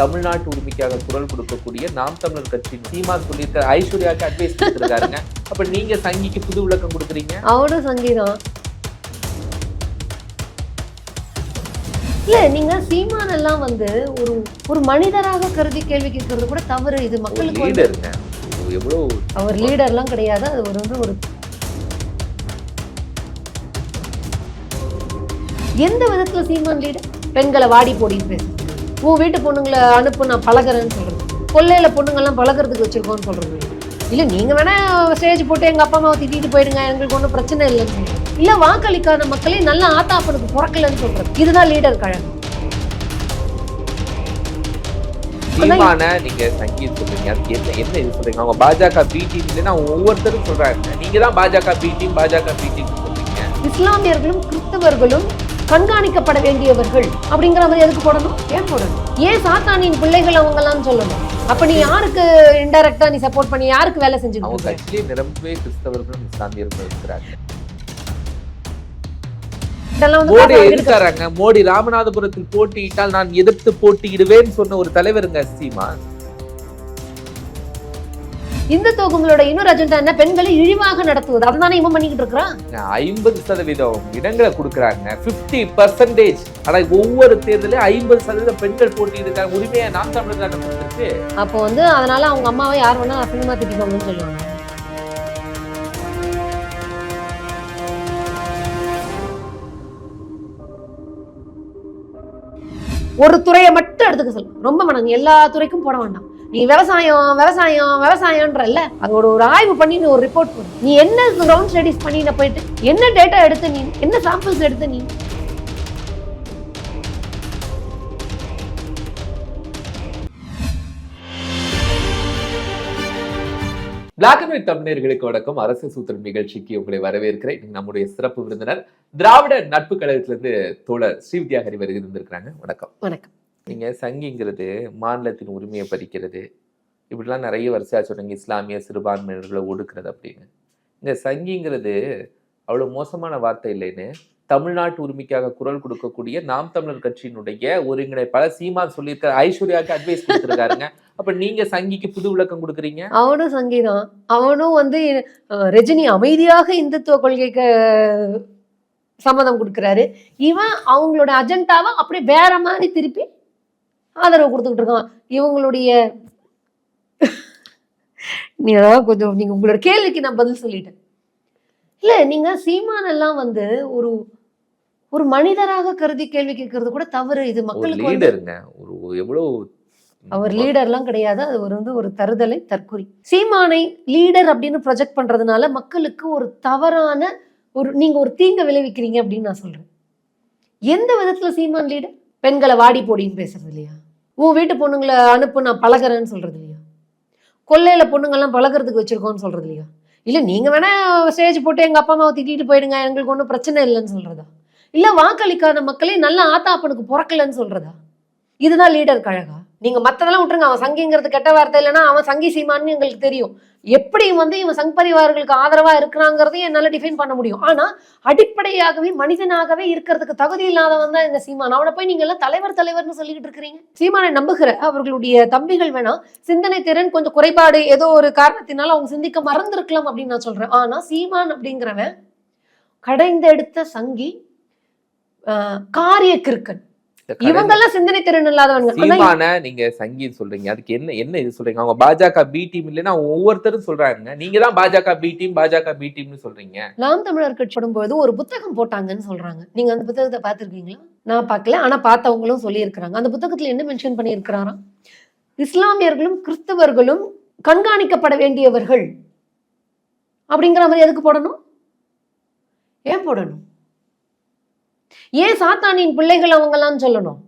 தமிழ்நாட்டு உரிமைக்காக குரல் கொடுக்கக்கூடிய நாம் தமிழர் கட்சி சீமான் சொல்லியிருக்க ஐஸ்வர்யாக்கு அட்வைஸ் கொடுத்துருக்காருங்க. அப்ப நீங்க சங்கிக்கு புது விளக்கம் கொடுக்குறீங்க? அவனும் சங்கீதம் இல்ல நீங்க சீமான் எல்லாம் வந்து ஒரு ஒரு மனிதராக கருதி கேள்வி கேட்கறது கூட தவறு. இது மக்களுக்கு லீடருங்க எவ்வளவு அவர் லீடர்லாம் கிடையாது. அது ஒரு வந்து ஒரு எந்த விதத்துல சீமான் லீடர் பெண்களை வாடி போடின்னு பேசு உன் வீட்டு பொண்ணுங்களை அனுப்பு நான் பழகுறேன்னு சொல்றது. கொல்லையில பொண்ணுங்கெல்லாம் பழகுறதுக்கு வச்சிருக்கோம்னு சொல்றது. இல்ல நீங்க வேணா ஸ்டேஜ் போட்டு எங்க அப்பா அம்மாவை திட்டிட்டு போயிடுங்க எங்களுக்கு ஒன்றும் பிரச்சனை இல்லைன்னு இல்ல வாக்களிக்காத மக்களே நல்ல ஆத்தாப்பனுக்கு பிறக்கலன்னு சொல்றது. இதுதான் லீடர் கழகம். நீங்க சங்கீத் சொல்றீங்க. அதுக்கு என்ன என்ன இது சொல்றீங்க? அவங்க பாஜக பி டீம் இல்லைன்னா ஒவ்வொருத்தரும் சொல்றாங்க நீங்க தான் Bajaka B team Bajaka B team சொல்றீங்க. இஸ்லாமியர்களும் கிறிஸ்தவர்களும் கண்காணிக்கப்பட வேண்டியவர்கள் அப்படிங்கிற மாதிரி எதுக்கு போடணும்? ஏன் போடணும்? ஏன் சாத்தானின் பிள்ளைகள் அவங்கலாம் சொல்லணும்? அப்ப நீ யாருக்கு இன்டைரக்டா நீ சப்போர்ட் பண்ணி யாருக்கு வேலை செஞ்சுட்டு அவங்க? கட்சியிலே நிரம்பவே கிறிஸ்தவர்களும் இஸ்லாமியர்களும் இருக்கிறாங்க இதெல்லாம் மோடி எதிர்த்தாராங்க மோடி ராமநாதபுரத்தில் போட்டியிட்டால் நான் எதிர்த்து போட்டியிடுவேன் சொன்ன ஒரு தலைவருங்க சீமான். இந்துத்துவங்களோட இன்னொரு அஜெண்டா என்ன? பெண்களை இழிவாக நடத்துவது. அதுதானே இவன் பண்ணிக்கிட்டு இருக்கிறான்? ஐம்பது சதவீதம் இடங்களை கொடுக்குறாங்க. 50% பர்சன்டேஜ் ஆனா ஒவ்வொரு தேர்தலையும் ஐம்பது சதவீதம் பெண்கள் போட்டியிடுறாங்க உரிமையை நாம் தமிழர் கொடுத்துருக்கு அப்போ வந்து அதனால அவங்க அம்மாவை யார் வேணா அசிங்கமா திட்டிக்கோங்கன்னு சொல்லுவாங்க. ஒரு துறையை மட்டும் எடுத்துக்க சொல்லு. ரொம்ப நீ எல்லா துறைக்கும் போட வேண்டாம். நீ விவசாயம் விவசாயம் விவசாயம்ன்றல்ல. அதோட ஒரு ஆய்வு பண்ணி நீ ஒரு ரிப்போர்ட் போடு. நீ என்ன கிரவுண்ட் ஸ்டடிஸ் பண்ணி நான் போயிட்டு என்ன டேட்டா எடுத்து நீ என்ன சாம்பிள்ஸ் எடுத்து நீ? பிளாக் அண்ட் ஒயிட் தமிழர்களுக்கு வணக்கம். அரசு சூத்திரம் நிகழ்ச்சிக்கு உங்களை வரவேற்கிறேன். நம்முடைய சிறப்பு விருந்தினர் திராவிட நட்பு கழகத்திலிருந்து தோழர் ஸ்ரீவித்யா ஹரி வருகை இருந்திருக்கிறாங்க வணக்கம். வணக்கம். நீங்கள் சங்கிங்கிறது மாநிலத்தின் உரிமையை பறிக்கிறது. இப்படிலாம் நிறைய வரிசையாக சொல்கிறீங்க இஸ்லாமிய சிறுபான்மையினர்களை ஒடுக்கிறது அப்படின்னு. இந்த சங்கிங்கிறது அவ்வளவு மோசமான வார்த்தை இல்லைன்னு தமிழ்நாட்டு உரிமைக்காக குரல் கொடுக்கக்கூடிய நாம் தமிழர் கட்சியினுடைய ஒருங்கிணைப்பாளர் சீமான் சொல்லியிருக்காரு. ஐஸ்வர்யாக்கு அட்வைஸ் கொடுத்துருக்காருங்க. அப்ப நீங்க சங்கிக்கு புது விளக்கம் கொடுக்குறீங்க? அவனும் சங்கீதம் அவனும் வந்து ரஜினி அமைதியாக இந்துத்துவ கொள்கைக்கு சம்மதம் கொடுக்குறாரு. இவன் அவங்களோட அஜெண்டாவை அப்படியே வேற மாதிரி திருப்பி ஆதரவு கொடுத்துக்கிட்டு இருக்கான். இவங்களுடைய நீ கொஞ்சம் நீங்க உங்களோட கேள்விக்கு நான் பதில் சொல்லிட்டேன். இல்ல நீங்க சீமான் எல்லாம் வந்து ஒரு ஒரு மனிதராக கருதி கேள்வி கேட்கறது கூட தவறு. இது மக்களுக்கு லீடருங்க ஒரு எவ்வளவு அவர் லீடர்லாம் கிடையாது. அது ஒரு வந்து ஒரு தருதலை தற்குறி சீமானை லீடர் அப்படின்னு ப்ரொஜெக்ட் பண்றதுனால மக்களுக்கு ஒரு தவறான ஒரு நீங்க ஒரு தீங்க விளைவிக்கிறீங்க அப்படின்னு நான் சொல்றேன். எந்த விதத்துல சீமான் லீடர் பெண்களை வாடி போடின்னு பேசுறது இல்லையா? உன் வீட்டு பொண்ணுங்களை அனுப்பு நான் பழகுறேன்னு சொல்றது இல்லையா? கொல்லையில பொண்ணுங்கள்லாம் பழகுறதுக்கு வச்சிருக்கோம்னு சொல்றது இல்லையா? இல்லை நீங்கள் வேணா ஸ்டேஜ் போட்டு எங்கள் அப்பா அம்மாவை திட்டிட்டு போயிடுங்க எங்களுக்கு ஒன்றும் பிரச்சனை இல்லைன்னு சொல்றதா? இல்லை வாக்களிக்காத மக்களே நல்ல ஆத்தாப்பனுக்கு பிறக்கலன்னு சொல்றதா? இதுதான் லீடர் கழகா நீங்கள் மற்றதெல்லாம் விட்டுருங்க அவன் சங்கிங்கிறது கெட்ட வார்த்தை இல்லைன்னா அவன் சங்கி சீமான்னு எங்களுக்கு தெரியும். எப்படி வந்து இவன் சங் பரிவார்களுக்கு ஆதரவா இருக்கிறாங்கிறதையும் என்னால டிஃபைன் பண்ண முடியும். ஆனா அடிப்படையாகவே மனிதனாகவே இருக்கிறதுக்கு தகுதி இல்லாதவன் தான் இந்த சீமான். அவனை போய் நீங்க எல்லாம் தலைவர் தலைவர்னு சொல்லிக்கிட்டு இருக்கிறீங்க. சீமானை நம்புகிற அவர்களுடைய தம்பிகள் வேணா சிந்தனை திறன் கொஞ்சம் குறைபாடு ஏதோ ஒரு காரணத்தினால அவங்க சிந்திக்க மறந்துருக்கலாம் அப்படின்னு நான் சொல்றேன். ஆனா சீமான் அப்படிங்கிறவன் கடைந்தெடுத்த சங்கி காரிய கிருக்கன் கிறுக்கன் இவங்கெல்லாம் சிந்தனை திறன் இல்லாதவங்க. நீங்க சங்கீத் சொல்றீங்க. அதுக்கு என்ன என்ன இது சொல்றீங்க? அவங்க பாஜக பி டீம் இல்லைன்னா ஒவ்வொருத்தரும் சொல்றாங்க. நீங்க தான் Bajaka B team Bajaka B டீம்னு சொல்றீங்க. நாம் தமிழர் கட்சி போடும்போது ஒரு புத்தகம் போட்டாங்கன்னு சொல்றாங்க. நீங்க அந்த புத்தகத்தை பார்த்திருக்கீங்களா? நான் பார்க்கல. ஆனா பார்த்தவங்களும் சொல்லியிருக்கிறாங்க. அந்த புத்தகத்துல என்ன மென்ஷன் பண்ணியிருக்கிறாராம்? இஸ்லாமியர்களும் கிறிஸ்தவர்களும் கண்காணிக்கப்பட வேண்டியவர்கள். அப்படிங்கிற மாதிரி எதுக்கு போடணும்? ஏன் போடணும்? ஏன் சாத்தானின் பிள்ளைகள் அவங்கலாம் சொல்லணும்.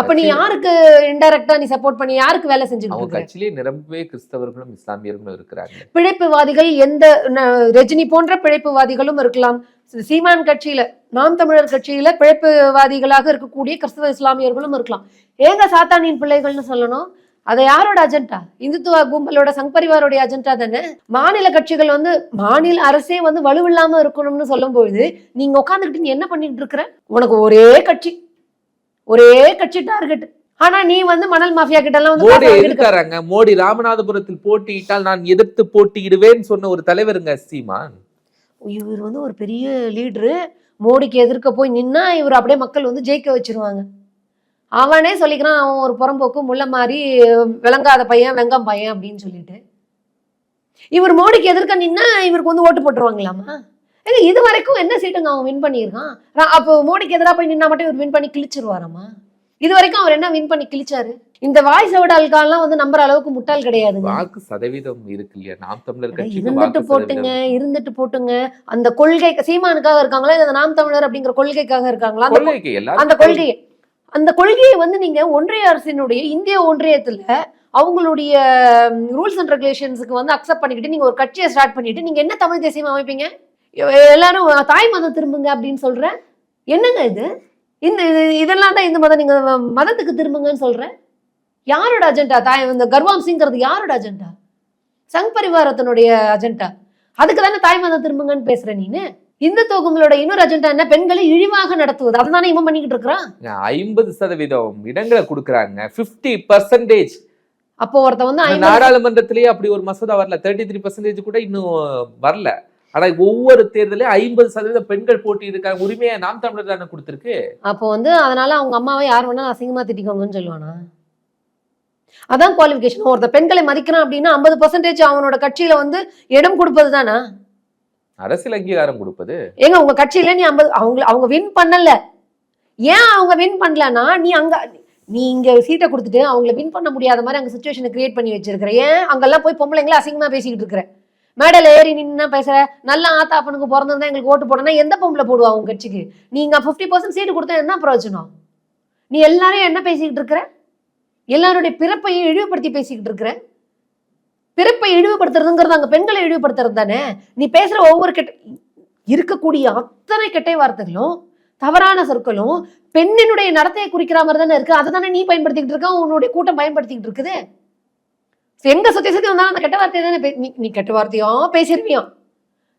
அப்ப நீ யாருக்கு இன்டைரக்டா நீ சப்போர்ட் பண்ணி யாருக்கு வேலை இருக்க? கட்சியிலே நிரம்பவே கிறிஸ்தவர்களும் இஸ்லாமியர்களும் இருக்கிறாங்க. பிழைப்புவாதிகள் எந்த ரஜினி போன்ற பிழைப்புவாதிகளும் இருக்கலாம். சீமான் கட்சியில நாம் தமிழர் கட்சியில பிழைப்புவாதிகளாக இருக்கக்கூடிய கிறிஸ்தவ இஸ்லாமியர்களும் இருக்கலாம். ஏங்க சாத்தானின் பிள்ளைகள்னு சொல்லணும்? அதை யாரோட அஜெண்டா இந்துத்துவ கும்பலோட சங்பரிவாரோடைய அஜெண்டா தானே? மாநில கட்சிகள் வந்து மாநில அரசே வந்து வலுவில்லாம இருக்கணும்னு சொல்லும்பொழுது நீங்க உட்காந்துக்கிட்டு நீ என்ன பண்ணிட்டு இருக்கிற? உனக்கு ஒரே கட்சி. ஒரே கட்சி டார்கெட் ஆனா நீ வந்து மணல் மாஃபியா கிட்ட எல்லாம் மோடி காசை வாங்கிட்டு இருக்க. எதிர்க்காராங்க மோடி ராமநாதபுரத்தில் போட்டியிட்டால் நான் எதிர்த்து போட்டியிடுவேன் சொன்ன ஒரு தலைவருங்க சீமான். இவர் வந்து ஒரு பெரிய லீடரு மோடிக்கு எதிர்க்க போய் நின்னா இவர் அப்படியே மக்கள் வந்து ஜெயிக்க வச்சிருவாங்க. அவனே சொல்லிக்கிறான் அவன் ஒரு புறம்போக்கு முள்ள மாதிரி விளங்காத பையன் வெங்கம் பையன் அப்படின்னு சொல்லிட்டு. இவர் மோடிக்கு எதிர்க்க நின்னா இவருக்கு வந்து ஓட்டு போட்டுருவாங்களாமா? ஏங்க இது வரைக்கும் என்ன சீட்டுங்க அவன் வின் பண்ணியிருக்கான்? அப்போ மோடிக்கு எதிராக போய் நின்னா மட்டும் இவர் வின் பண்ணி கிழிச்சிருவாராமா? இது வரைக்கும் அவர் என்ன வின் பண்ணி கிழிச்சாரு? இந்த வாய் செவிடால்காலாம் வந்து நம்புற அளவுக்கு முட்டாள் கிடையாதுங்க. வாக்கு சதவீதம் இருக்கு இல்லையா? நாம் தமிழர் இருந்துட்டு போட்டுங்க இருந்துட்டு போட்டுங்க. அந்த கொள்கை சீமானுக்காக இருக்காங்களா இல்ல நாம் தமிழர் அப்படிங்கிற கொள்கைக்காக இருக்காங்களா? அந்த கொ- கொள்கைக்கு எல்லாரும் அந்த கொள்கையை வந்து நீங்க ஒன்றிய அரசினுடைய இந்திய ஒன்றியத்துல அவங்களுடைய ரூல்ஸ் அண்ட் ரெகுலேஷன்ஸுக்கு வந்து அக்செப்ட் பண்ணிக்கிட்டு நீங்க ஒரு கட்சியை ஸ்டார்ட் பண்ணிட்டு நீங்க என்ன தமிழ் தேசியம் அமைப்பீங்க? எல்லாரும் தாய் மதம் திரும்புங்க அப்படின்னு சொல்றேன் என்னங்க இது? இந்த இது- இதெல்லாம் தான் இந்த மதம் நீங்க மதத்துக்கு திரும்புங்கன்னு சொல்றேன் யாரோட அஜெண்டா தாய் இந்த கர்வாம் சிங்கிறது யாரோட அஜெண்டா சங் பரிவாரத்தினுடைய அஜெண்டா அதுக்கு தானே தாய் மதம் திரும்புங்கன்னு பேசுற நீனு? இந்துத்துவ கும்பலோட இன்னொரு அஜெண்டா என்ன? பெண்களை இழிவாக நடத்துவது. அதுதானே இவன் பண்ணிக்கிட்டு இருக்கிறான்? ஐம்பது சதவீதம் இடங்களை கொடுக்குறாங்க. 50% பர்சன்டேஜ் அப்போ ஒருத்த வந்து நாடாளுமன்றத்திலேயே அப்படி ஒரு மசோதா வரல. தேர்ட்டி த்ரீ பர்சன்டேஜ் கூட இன்னும் வரல. ஆனா ஒவ்வொரு தேர்தலையும் ஐம்பது சதவீதம் பெண்கள் போட்டி இருக்காங்க உரிமையை நாம் தமிழர் தானே கொடுத்திருக்கு. அப்போ வந்து அதனால அவங்க அம்மாவை யார் வேணா அசிங்கமா திட்டிக்கோங்கன்னு சொல்லுவானா? அதான் குவாலிஃபிகேஷன் ஒருத்த பெண்களை மதிக்கிறான் அப்படின்னா ஐம்பது பர்சன்டேஜ் அவனோட கட்சியில வந்து இடம் கொடுப்பது தானா அரசியல் அங்கீகாரம் கொடுப்பது? ஏங்க உங்க கட்சியில நீ ஐம்பது அவங்க அவங்க வின் பண்ணல. ஏன் அவங்க வின் பண்ணலன்னா நீ அங்க நீ இங்க சீட்டை கொடுத்துட்டு அவங்கள வின் பண்ண முடியாத மாதிரி அங்க சுச்சுவேஷனை கிரியேட் பண்ணி வச்சிருக்கிற. ஏன்? அங்கெல்லாம் போய் பொம்பளைங்களா அசிங்கமா பேசிக்கிட்டு இருக்கிற. மேடல ஏறி நின்னா பேசுற நல்ல ஆத்தாப்பனுக்கு பிறந்திருந்தா எங்களுக்கு ஓட்டு போடனா எந்த பொம்பளை போடுவா உங்க கட்சிக்கு? நீங்க ஃபிஃப்டி பர்சன்ட் சீட்டு கொடுத்தா என்ன பிரயோஜனம்? நீ எல்லாரையும் என்ன பேசிக்கிட்டு இருக்கிற? எல்லாருடைய பிறப்பையும் இழிவுபடுத்தி பேசிக்கிட்டு இருக்கிற? பிறப்பை இழிவுபடுத்துறதுங்கிறது அங்க பெண்களை இழிவுபடுத்துறது தானே? நீ பேசுற ஒவ்வொரு கெட்ட இருக்கக்கூடிய அத்தனை கெட்ட வார்த்தைகளும் தவறான சொற்களும் பெண்ணினுடைய நடத்தையை குறிக்கிற மாதிரி தானே இருக்கு. அதை தானே நீ பயன்படுத்திக்கிட்டு இருக்க? உன்னுடைய கூட்டம் பயன்படுத்திக்கிட்டு இருக்குது. எங்க சுத்தி சுத்தி வந்தாலும் அந்த கெட்ட வார்த்தையை தானே நீ- நீ கெட்ட வார்த்தையோ பேசிருவியாம்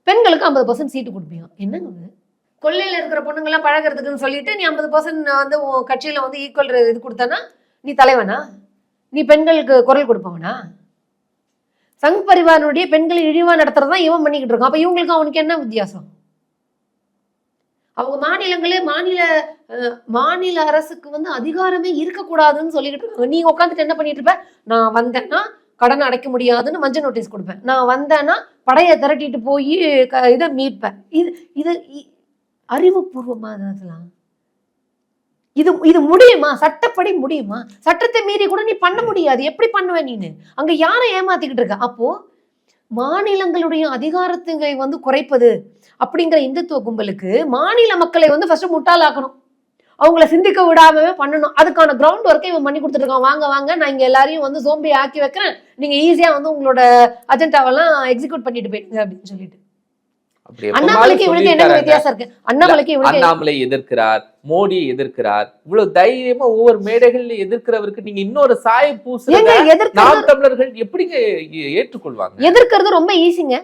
பெண்களுக்கு ஐம்பது பர்சன்ட் சீட்டு கொடுப்பியா? என்னங்க கொள்ளையில் இருக்கிற பொண்ணுங்கெல்லாம் பழகிறதுக்குன்னு சொல்லிட்டு நீ ஐம்பது பர்சன்ட் வந்து உன் வந்து ஈக்குவல் இது கொடுத்தனா நீ தலைவனா? நீ பெண்களுக்கு குரல் கொடுப்பவனா? சங் பரிவாரனுடைய பெண்களை இழிவா நடத்துறதா இவன் பண்ணிக்கிட்டு இருக்கான். அப்ப இவங்களுக்கு அவனுக்கு என்ன வித்தியாசம்? அவங்க மாநிலங்களே மாநில மாநில அரசுக்கு வந்து அதிகாரமே இருக்கக்கூடாதுன்னு சொல்லிக்கிட்டு இருக்காங்க. நீங்க உட்காந்துட்டு என்ன பண்ணிட்டு இருப்ப? நான் வந்தேன்னா கடன் அடைக்க முடியாதுன்னு மஞ்சள் நோட்டீஸ் கொடுப்பேன். நான் வந்தேன்னா படையை திரட்டிட்டு போய் இதை மீட்பேன். இது இது இ- அதெல்லாம்? இது இது முடியுமா? சட்டப்படி முடியுமா? சட்டத்தை மீறி கூட நீ பண்ண முடியாது. எப்படி பண்ணுவ நீனு? அங்க யாரை ஏமாத்திக்கிட்டு இருக்க? அப்போ மாநிலங்களுடைய அதிகாரத்தை வந்து குறைப்பது அப்படிங்கிற இந்துத்துவ கும்பலுக்கு மாநில மக்களை வந்து ஃபர்ஸ்ட் முட்டாளாக்கணும். அவங்கள சிந்திக்க விடாமவே பண்ணணும். அதுக்கான கிரவுண்ட் ஒர்க்கை இவன் பண்ணி கொடுத்துருக்கான் வாங்க வாங்க நான் இங்கே எல்லாரையும் வந்து சோம்பி ஆக்கி வைக்கிறேன். நீங்கள் ஈஸியாக வந்து உங்களோட அஜெண்டாவெல்லாம் எக்ஸிக்யூட் பண்ணிட்டு போயிடுங்க அப்படின்னு சொல்லிட்டு. அண்ணாமலைக்கு இவனுக்கு என்ன. வித்தியாசம் இருக்கு? அண்ணாமலைக்கு அண்ணாமலை எதிர்க்கிறார் மோடியை எதிர்க்கிறார். இவ்வளவு தைரியமா ஒவ்வொரு மேடைகள்ல எதிர்க்கிறவருக்கு நீங்க இன்னொரு சாய எதிர்க்கிறது நாம் தமிழர்கள் எப்படிங்க ஏற்றுக்கொள்வாங்க? எதிர்க்கிறது ரொம்ப ஈஸிங்க.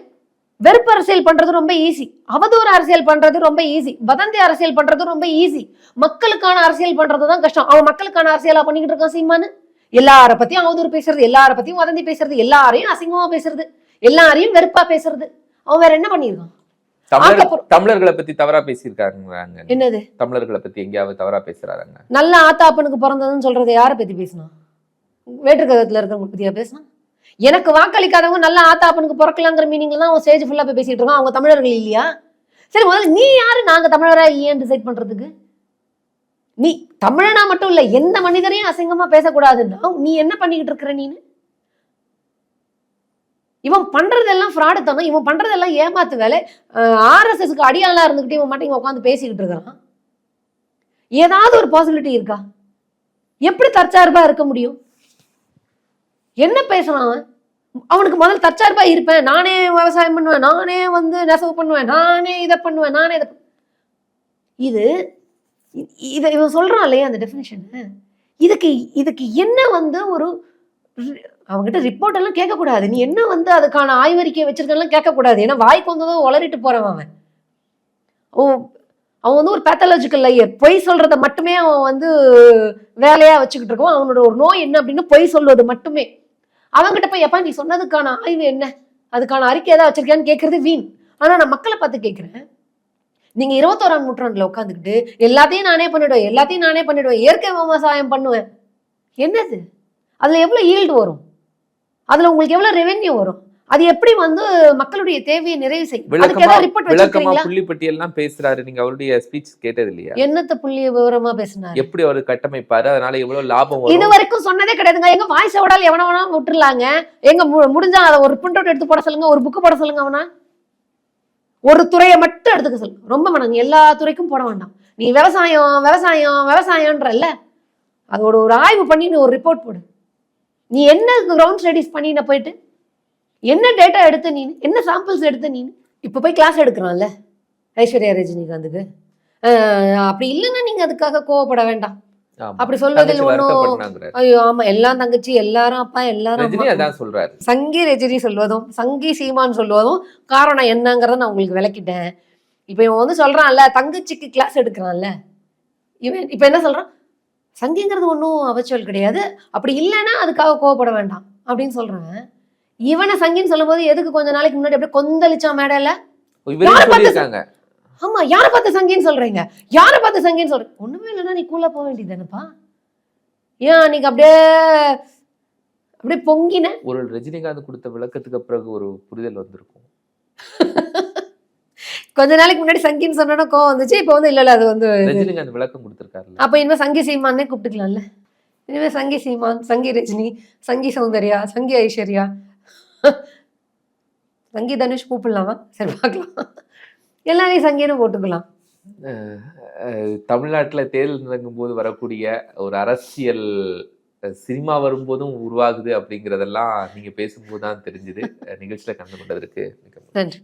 வெறுப்பு அரசியல் பண்றது ரொம்ப ஈஸி. அவதூறு அரசியல் பண்றது ரொம்ப ஈஸி. வதந்தி அரசியல் பண்றது ரொம்ப ஈஸி. மக்களுக்கான அரசியல் பண்றது தான் கஷ்டம். அவன் மக்களுக்கான அரசியலா பண்ணிக்கிட்டு இருக்கான் சீமானு. எல்லார பத்தியும் அவதூறு பேசுறது எல்லார பத்தியும் வதந்தி பேசுறது எல்லாரையும் அசிங்கமா பேசுறது எல்லாரையும் வெறுப்பா பேசுறது. அவன் வேற என்ன பண்ணிருக்கான் தமிழர் தமிழர்களை பத்தி தவறா பேசியிருக்காங்க என்னது? தமிழர்களை பத்தி எங்கேயாவது தவறா பேசுறாங்க நல்ல ஆத்தாப்பனுக்கு பிறந்ததுன்னு சொல்றதை யாரை பத்தி பேசினா? வேற்றுக்ககத்துல இருக்கிறவங்க பத்தியா பேசினா? எனக்கு வாக்களிக்காதவங்க நல்ல ஆத்தாப்பனுக்கு பிறக்கலாங்கிற மீனிங்ல தான் அவன் ஸ்டேஜ் ஃபுல்லா போய் பேசிட்டு இருக்கான். அவங்க தமிழர்கள் இல்லையா? சரி முதல்ல நீ யாரு? நாங்க தமிழரா இல்லையான்னு டிசைட் பண்றதுக்கு. நீ தமிழனா மட்டும் இல்ல எந்த மனிதரையும் அசிங்கமா பேசக்கூடாதுன்னா நீ என்ன பண்ணிக்கிட்டு இருக்கிற நீனு? இவன் பண்ணுறதெல்லாம் ஃப்ராடு தானே இவன் பண்ணுறதெல்லாம் ஏமாத்து வேலை ஆர்எஸ்எஸ்க்கு அடியாளாக இருந்துக்கிட்டு இவன் மட்டும் இவன் உட்காந்து பேசிக்கிட்டு இருக்கிறான். ஏதாவது ஒரு பாசிபிலிட்டி இருக்கா? எப்படி தற்சார்பாக இருக்க முடியும்? என்ன பேசலாம் அவன்? அவனுக்கு முதல்ல தற்சார்பாக இருப்பேன். நானே விவசாயம் பண்ணுவேன் நானே வந்து நெசவு பண்ணுவேன் நானே இதை பண்ணுவேன் நானே இதை இது இதை இவன் சொல்கிறான் இல்லையா அந்த டெஃபினேஷன் இதுக்கு இதுக்கு என்ன வந்து ஒரு அவங்ககிட்ட அவன்கிட்ட ரிப்போர்ட் எல்லாம் கேட்கக்கூடாது. நீ என்ன வந்து அதுக்கான ஆய்வறிக்கை வச்சிருக்கலாம் கேட்கக்கூடாது. ஏன்னா வாய்க்கு வந்ததும் உளறிட்டு போறவன் அவன். ஓ அவன் வந்து ஒரு பேத்தாலஜிக்கல் லையர் பொய் சொல்றத மட்டுமே அவன் வந்து வேலையா வச்சுக்கிட்டு இருக்கான். அவனோட ஒரு நோய் என்ன அப்படின்னு பொய் சொல்வது மட்டுமே. அவங்ககிட்ட போய் எப்பா நீ சொன்னதுக்கான ஆய்வு என்ன? அதுக்கான அறிக்கை ஏதாவது வச்சிருக்கியான்னு கேட்கறது வீண். ஆனா நான் மக்களை பார்த்து கேட்கிறேன். நீங்க இருபத்தோராம் நூற்றாண்டுல உட்காந்துக்கிட்டு எல்லாத்தையும் நானே பண்ணிடுவேன் எல்லாத்தையும் நானே பண்ணிடுவேன். இயற்கை விவசாயம் பண்ணுவேன். என்னது? அதுல எவ்வளவு ஈல்டு வரும்? அதுல உங்களுக்கு எவ்வளவு ரெவென்யூ வரும்? அது எப்படி வந்து மக்களுடைய தேவையை நிறைவு செய்யும் அதுக்கு ஏதாவது ரிப்போர்ட் வச்சிருக்கீங்களா புள்ளி பட்டியல்லாம் பேசுறாரு. நீங்க அவருடைய ஸ்பீச் கேட்டது இல்லையா என்னத்த புள்ளி விவரமா பேசினாரு? எப்படி அவர் கட்டமைப்பாரு? அதனால எவ்வளவு லாபம் இது வரைக்கும் சொன்னதே கிடையாதுங்க. எங்க வாய்ஸ் ஓடால் எவன வேணா விட்டுறலாங்க எங்க முடிஞ்சா அதை ஒரு பிரிண்ட் அவுட் எடுத்து போட சொல்லுங்க. ஒரு புக்கு போட சொல்லுங்க அவனா. ஒரு துறையை மட்டும் எடுத்துக்க சொல்லுங்க. ரொம்ப வேணாங்க எல்லா துறைக்கும் போட வேண்டாம். நீ விவசாயம் விவசாயம் விவசாயம்ன்றல்ல அதோட ஒரு ஆய்வு பண்ணி நீ ஒரு ரிப்போர்ட் போடு. நீ என்ன கிரவுண்ட் ஸ்டடிஸ் பண்ணின போயிட்டு? என்ன டேட்டா எடுத்த நீ என்ன சாம்பிள்ஸ் எடுத்த நீ இப்போ போய் கிளாஸ் எடுக்கிறான்ல ஐஸ்வர்யா ரஜினிகாந்துக்கு. அப்படி இல்லைன்னா நீங்க அதுக்காக கோவப்பட வேண்டாம். அப்படி சொல்வதில் ஒன்றும். ஐயோ ஆமா. எல்லாம் தங்கச்சி எல்லாரும் அப்பா எல்லாரும் சொல்றாரு. சங்கி ரஜினி சொல்வதும் சங்கி சீமான் சொல்வதும் காரணம் என்னங்கிறத நான் உங்களுக்கு விளக்கிட்டேன். இப்போ இவன் வந்து சொல்றான்ல தங்கச்சிக்கு கிளாஸ் எடுக்கிறான்ல. இவன் இப்போ என்ன சொல்றான்? சங்கிங்கிறது ஒன்றும் அவச்சொல் கிடையாது. அப்படி இல்லைன்னா அதுக்காக கோவப்பட வேண்டாம் அப்படின்னு சொல்றான் இவனை சங்கின்னு சொல்லும்போது எதுக்கு கொஞ்ச நாளைக்கு முன்னாடி அப்படியே கொந்தளிச்சான் மேடையில ஆமா யாரை பார்த்து சங்கின்னு சொல்றீங்க? யாரை பார்த்து சங்கின்னு சொல்றீங்க ஒண்ணுமே இல்லைன்னா நீ கூலா போக வேண்டியதுதானப்பா. ஏன் அன்னைக்கு அப்படியே அப்படியே பொங்கின? ஒரு ரஜினிகாந்த் கொடுத்த விளக்கத்துக்கு பிறகு ஒரு புரிதல் வந்திருக்கும். கொஞ்ச நாளைக்கு முன்னாடி சங்கின்னு சொன்னா கோவம் வந்துச்சு. இப்போ வந்து இல்ல அது வந்து விளக்கம் கொடுத்திருக்காருல்ல. அப்ப இனிமே சங்கி சீமானே கூப்பிட்டுக்கலாம்ல. இனிமே சங்கி சீமான் சங்கி ரஜினி சங்கி சௌந்தர்யா சங்கி ஐஸ்வர்யா. சங்கி தனுஷ் கூப்பிடலாமா? சரி பார்க்கலாம். எல்லாரையும் சங்கின்னு போட்டுக்கலாம். தமிழ்நாட்டுல தேர்தல் நடக்கும் போது வரக்கூடிய ஒரு அரசியல் சினிமா வரும்போதும் உருவாகுது அப்படிங்கிறதெல்லாம் நீங்க பேசும்போது தான் தெரிஞ்சுது நிகழ்ச்சியில கலந்து கொண்டதற்கு நன்றி.